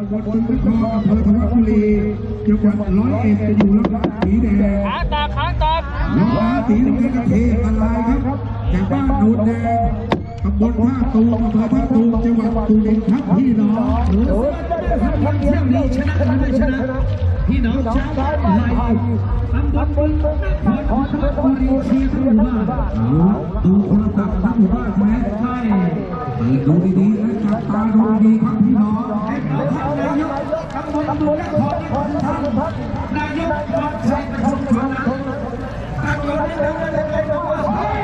ตำบลบึงทองอำเภอธนบุรีจังหวัดร้อยเอ็ดจะอยู่ลำดับสีแดงขาตาขาตาล้อสีแดงกระเทยอะไรครับจากบ้านโนนแดง ตำบลท่าตูมอำเภอท่าตูมจังหวัดสุรินทร์ครับพี่น้องเที่ยวนี้ชนะหรือไม่ชนะพี่น้องชาวบ้านไทยตำบลนครนครบุรีเชียร์ทั้งหมู่บ้านดูโทรศัพท์ทั้งหมู่บ้านไหมใช่เปิดดูดีๆและจับตาดูดีครับพี่น้องนายกตำบลนครนครท่านนายกวัดชัยประชุมชนตั้งรถได้เลยได้เลยว่าเฮ้ย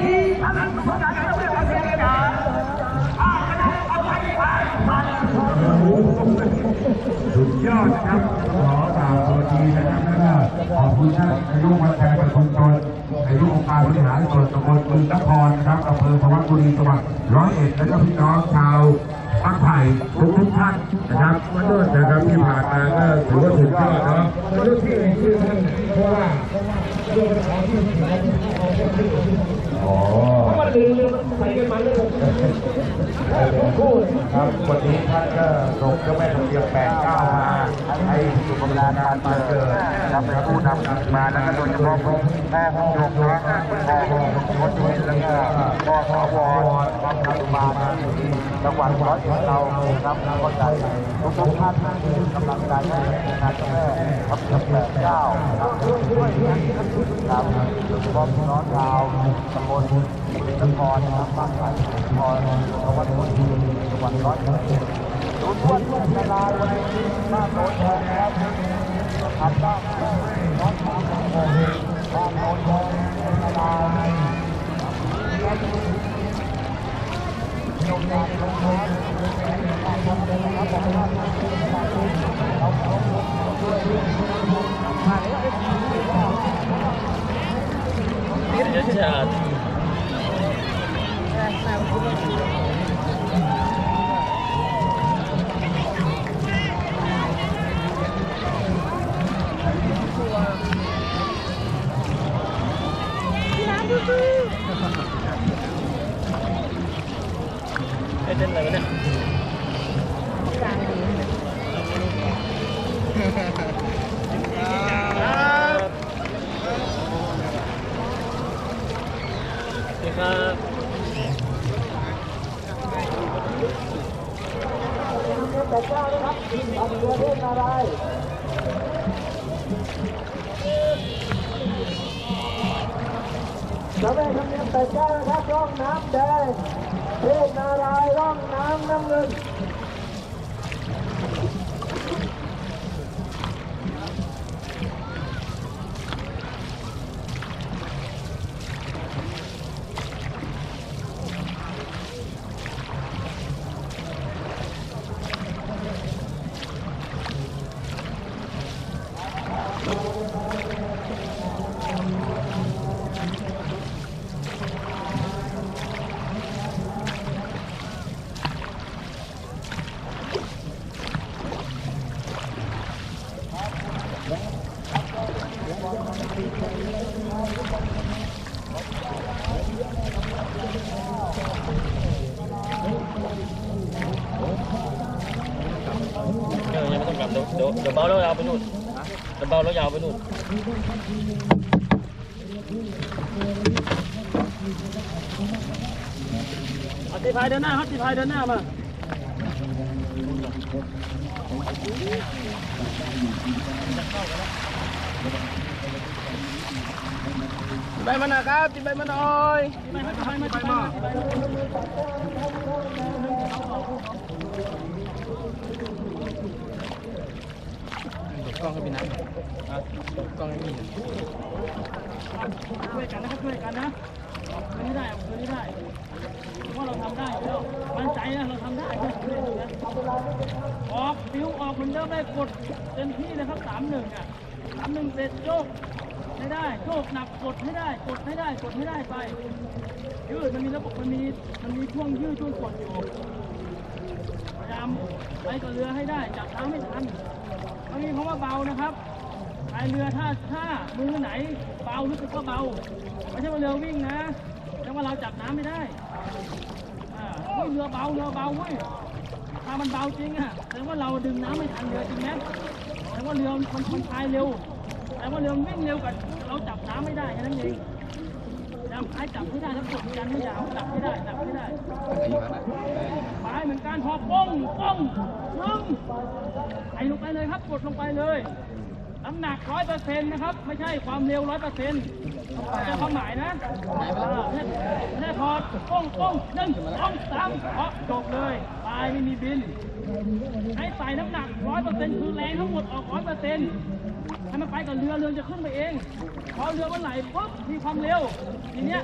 นี่อันนั้นคนไหนจะไม่มาเสียกันอ้าวคะแนนเอาไปไปมา สุด ยอดนะครับขอกล่าวสวัสดีนะครับแล้วก็ขอบคุณท่านนายกวัดชัยประชุมชนนายกองค์การบริหารส่วนตำบลบึงนครนะครับอำเภอพวัตบุรีจังหวัดร้อยเอ็ดและก็พี่น้องชาวภาคไผ่ทุกทุกท่านนะครับมาด้วยนะครับที่ผ่านมาก็ถือว่าสุดยอดเนาะอ๋อ ครับวันนี้ท่านก็ลงเจ้าแม่ตะเกียบแปดเก้ามา ให้สุขภาพการมาเกิดนะครับเป็นผู้นำมาแล้วก็โดยเฉพาะแม่ของยมนะพ่อของคนจุลินแล้วก็พ่อสวครับทำมาที่จังหวัดร้อยเอ็ดเราครับแล้วก็ใจทุกทุกท่านที่กำลังใจให้งานเจ้าแม่ครับเกียบแปดเก้าครับด้วยครับโดยเฉพาะพี่น้องชาวตำบลนครนะครับบ้านไผ่นครจังหวัดบุรีจังหวัดร้อยเอ็ด ดูทวนทุกเวลาวันนี้มาโดนแทนแล้วทำได้น้องทางของผมทางโดนแทนเวลาโยมงานโรงงานทำเลยนะครับบอกว่าเราเขาด้วยถ่ายแล้ว เดี๋ยวจะ ไอ้ เต้นอะไรวะเนี่ยครับสวัสดีครับแต่เจ้านะครับทำตัวเรื่องอะไรจะไม่ทำเนียมแต่เจ้านะครับร่องน้ำแดง เทพนารายณ์ร่องน้ำน้ำเงิน เดี๋ยวยังไม่ต้องกลับเดี๋ยวเดี๋ยวเดี๋ยวเบาแล้วยาวไปนู่นเดี๋ยวเบาแล้วยาวไปนู่นเอาตีพายเดินหน้าครับตีพายเดินหน้ามา ใบมันนะครับติดใบมันหน่อยไปมาไปมาไปมากล้องให้พี่น้ำกล้องให้พี่ช่วยกันนะครับช่วยกันนะคืนนี้ได้คืนนี้ได้เพราะเราทำได้แล้วมั่นใจนะเราทำได้ออกฟิวออกเหมือนเดิมได้กดเต็มที่นะครับสามหนึ่งอะ สามหนึ่งเสร็จโยกไม่ได้โยกหนักกดให้ได้กดให้ได้กดให้ได้ไปยืดมันมีระบบมันมีมันมีช่วงยืดช่วงกดอยู่พยายามไปกับเรือให้ได้จับเท้าไม่ทันบางทีเพราว่าเบานะครับพายเรือถ้าถ้ามือไหนเบารู้สึกว่าเบาไม่ใช่ว่าเรือวิ่งนะแต่ว่าเราจับน้ำไม่ได้อ่าเรือเบาเรือเบาเว้ยถ้ามันเบาจริงอะแสดงว่าเราดึงน้ำไม่ทันเรือจริงไหม ว่าเรือมันมันพายเร็วแสดงว่าเรือมันวิ่งเร็วกว่าเราจับน้ำไม่ได้แค่นั้นเองจับพายจับไม่ได้แล้วกดยันไม่ยาวจับไม่ได้จับไม่ได้พายเหมือนกันพอป้องป้องนึ่งไอลงไปเลยครับกดลงไปเลยน้ำหนักร้อยเปอร์เซ็นต์นะครับ ไม่ใช่ความเร็วร้อยเปอร์เซ็นต์จะความหมายนะแค่พอป้องป้องหนึ่งสองสามเพาะจบเลยายไม่มีบิน ให้ใส่น้ำหนักร้อยเปอร์เซ็นต์คือแรงทั้งหมดออกร้อยเปอร์เซ็นต์ให้มันไปกับเรือเรือจะขึ้นไปเอง พอเรือมันไหลปุ๊บมีความเร็ว ทีเนี้ย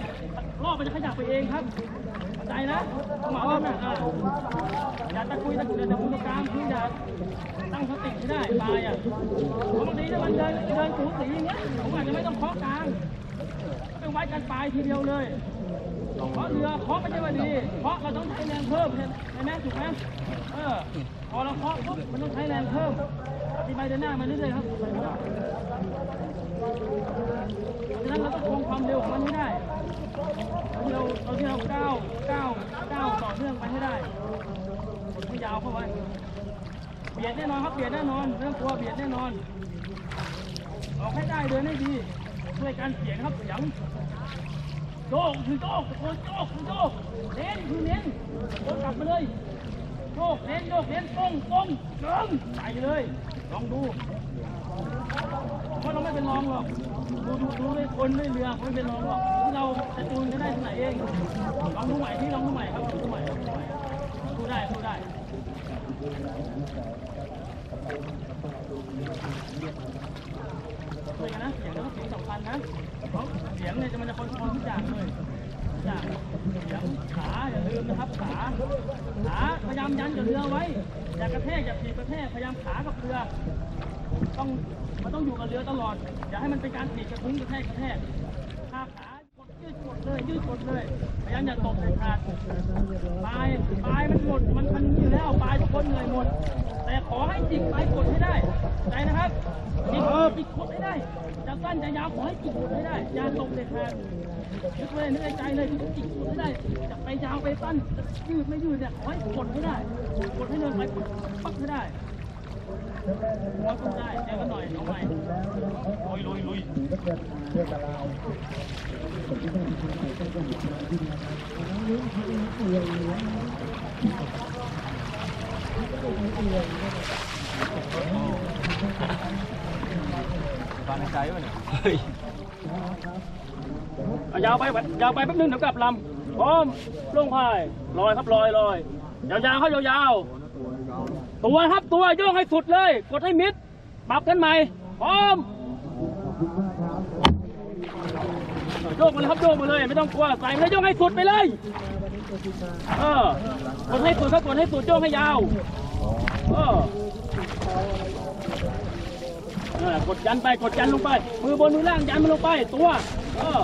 รอบมันจะขยับไปเองครับใจนะหมายว่าน่ะอย่าตะกุยตะกุยอย่าตะกุยตะกามคืออย่าตั้งสติให้ได้ปลายอะเพราะบางทีถ้ามันเดินเดินสูสีอย่างเงี้ยผมอาจจะไม่ต้องเคาะกลางเป็นไว้กันปลายทีเดียวเลย เพราะเรือเคาะไม่ใช่ว่าดีเพราะเราต้องใช้แรงเพิ่มเห็นไหมถูกไหมเออพอเราเคาะปุ๊บมันต้องใช้แรงเพิ่มอธิบายเดินหน้ามาเรื่อยๆครับเพราะฉะนั้นเราต้องคงความเร็วของมันให้ได้เราที่เราเราที่เราก้าวก้าวก้าวต่อเนื่องไปให้ได้ไม่ยาวเข้าไว้เบียดแน่นอนครับเบียดแน่นอนไม่องกลัวเบียดแน่นอนออกให้ได้เดินให้ดีช่วยกันเสียงครับเสียง โจกคือโจกตะโกนโจกคือโจกเน้นคือเน้นโอนกลับมาเลยโจกเน้นโจกเน้นป้องป้องเดิมใส่เลย ลองดูเพราะเราไม่เป็นรองหรอกดูดูดูด้วยคนด้วยเรือไม่เป็นรองหรอกที่เราจะจูนจะได้ที่ไหนเองลองดูใหม่ที่ลองดูใหม่ครับลองดูใหม่ดูใหม่ดูได้ดูได้ช่วยกันนะเสียงนะ นะเสียงเนี่ยจะมันจะคอนโทรลทุกอย่างเลยอย่างเสียงขาอย่าลืมนะครับขาขาพยายามยันกับเรือไว้อย่ากระแทกอย่าถีบกระแทกพยายามขากับเรือ ต้องมันต้องอยู่กับเรือตลอด อย่าให้มันเป็นการถีบกระทุ้งกระแทกกระแทกขาขากดยืดกดเลยยืดกดเลยพยายามอย่าตกเลยขาดปลายปลายมันหมดมันมันอยู่แล้วปลายทุกคนเหนื่อยหมด แต่ขอให้จิกปกดให้ได้ใจนะครับจิกจิกกดให้ได้จะสั้นจะยาวขอให้จิกกดให้ได้อย่าตกเด็ดขาดนึกเลยนึกในใจเลยจิกกดให้ได้จะไปยาวไปสั้นยืดไม่ยืดเนี่ยขอให้กดให้ได้กดให้เดินไปกดปักให้ได้พอต้องได้เจอกันหน่อยน้องใหม่ลุยลุยลุยเอายาวไปยาวไปแป๊บนึงเดี๋ยวกลับลำพร้อมลงพายลอยครับลอยลอยยาวๆครับยาวๆตัวครับตัวโยกให้สุดเลย กดให้มิดปรับกันใหม่พร้อมโยกมาเลยครับโยกมาเลย ไม่ต้องกลัวใส่เลยโยกให้สุดไปเลย เออกดให้สุดครับกดให้สุดโยกให้ยาว เออเออกดยันไปกดยันลงไป มือบนมือล่างยันมันลงไปตัว เออ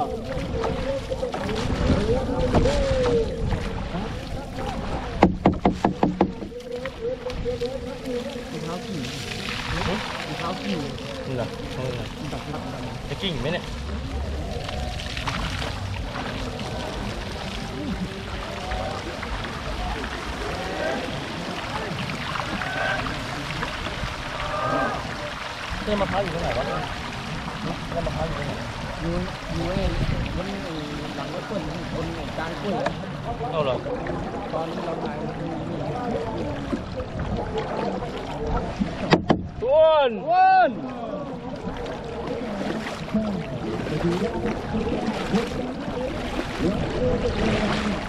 ต้นมะพร้าวอยู่ตรงไหนวะต้นมะพร้าวอยู่ตรงไหนอยู่อยู่ไอ้บนหลังรถกล้วยบนกลางกล้วยเอาเหรอตอนนี้เราถ่ายต้นต้นเ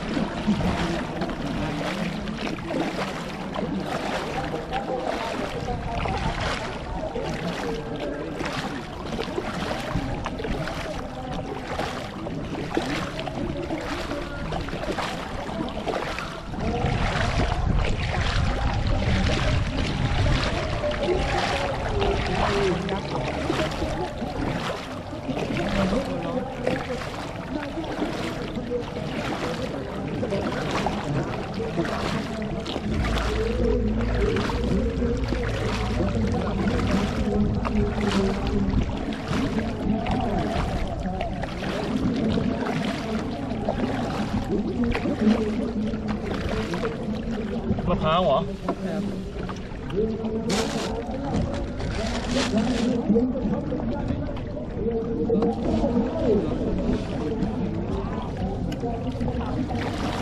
Thank. Thank you.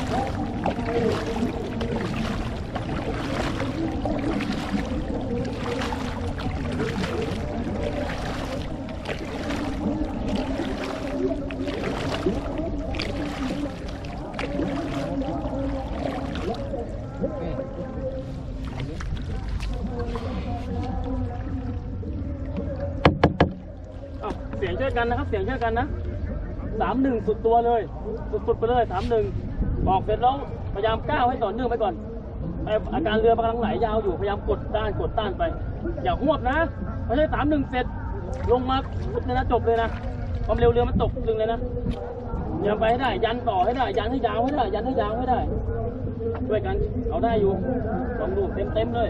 กันนะครับ เสียงช่กันนะสามหนึ่งสุดตัวเลย สุดๆไปเลยสามหนึ่งบอกเสร็จแล้วพยายามก้าวให้ต่อเนื่องไปก่อนไออาการเรือกำลังไหลยาวอยู่พยายามกดต้านกดต้านไป อย่าหวบนะไม่ใช่สามหนึ่งเสร็จลงมาปุ๊บเลยนะจบเลยนะความเร็วเรือมันตกลึงเลยนะอย่าไปให้ได้ ยันต่อให้ได้ ยันให้ยาวให้ได้ ยันให้ยาวให้ได้ด้วยกันเอาได้อยู่ลองดูเต็มเต็มเลย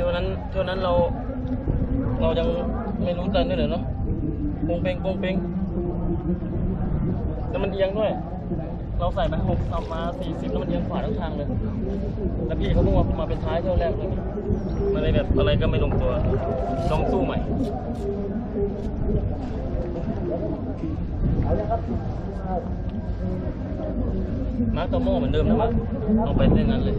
ช่เที่ยวนั้นเที่ยวนั้นเราเรายังไม่รู้ตันด้วยเหรอเนาะปงเปงปงเปงแล้วมันเอียงด้วย เราใส่มาหกสับมาสี่สิบแล้วมันเอียงขวาทั้งทางเลย แล้วพี่เขาเพิ่งมามาเป็นท้ายเที่ยวแรกเลยมันเลยแบบอะไรก็ไม่ลงตัวลองสู้ใหม่ มาร์คตอโม่เหมือนเดิมนะมาร์คต้องไปเส้นนั้นเลย